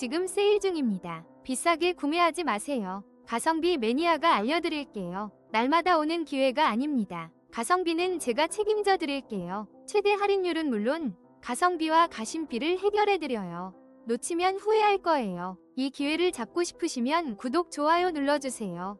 지금 세일 중입니다. 비싸게 구매하지 마세요. 가성비 매니아가 알려드릴게요. 날마다 오는 기회가 아닙니다. 가성비는 제가 책임져 드릴게요. 최대 할인율은 물론 가성비와 가심비를 해결해 드려요. 놓치면 후회할 거예요. 이 기회를 잡고 싶으시면 구독, 좋아요 눌러주세요.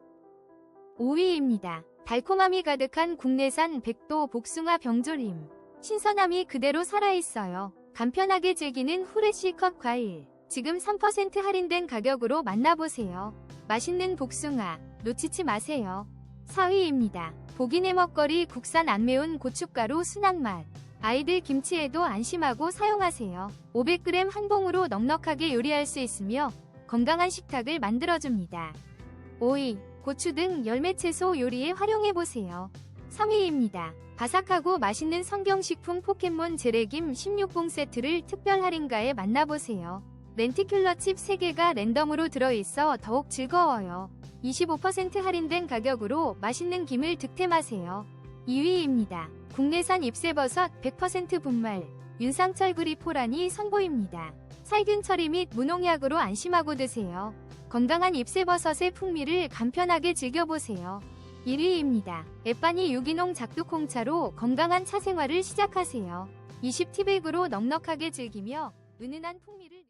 5위입니다. 달콤함이 가득한 국내산 백도 복숭아 병조림. 신선함이 그대로 살아있어요. 간편하게 즐기는 후레쉬 컵 과일. 지금 3% 할인된 가격으로 만나보세요. 맛있는 복숭아, 놓치지 마세요. 4위입니다. 보기네 먹거리 국산 안 매운 고춧가루 순한 맛. 아이들 김치에도 안심하고 사용하세요. 500g 한 봉으로 넉넉하게 요리할 수 있으며 건강한 식탁을 만들어줍니다. 5위, 고추 등 열매 채소 요리에 활용해보세요. 3위입니다. 바삭하고 맛있는 성경식품 포켓몬 재래김 16봉 세트를 특별 할인가에 만나보세요. 렌티큘러 칩 3개가 랜덤으로 들어있어 더욱 즐거워요. 25% 할인된 가격으로 맛있는 김을 득템하세요. 2위입니다. 국내산 잎새버섯 100% 분말 윤상철 그리포란이 선보입니다. 살균 처리 및 무농약으로 안심하고 드세요. 건강한 잎새버섯의 풍미를 간편하게 즐겨보세요. 1위입니다. 햇반이 유기농 작두콩차로 건강한 차 생활을 시작하세요. 20티백으로 넉넉하게 즐기며 은은한 풍미를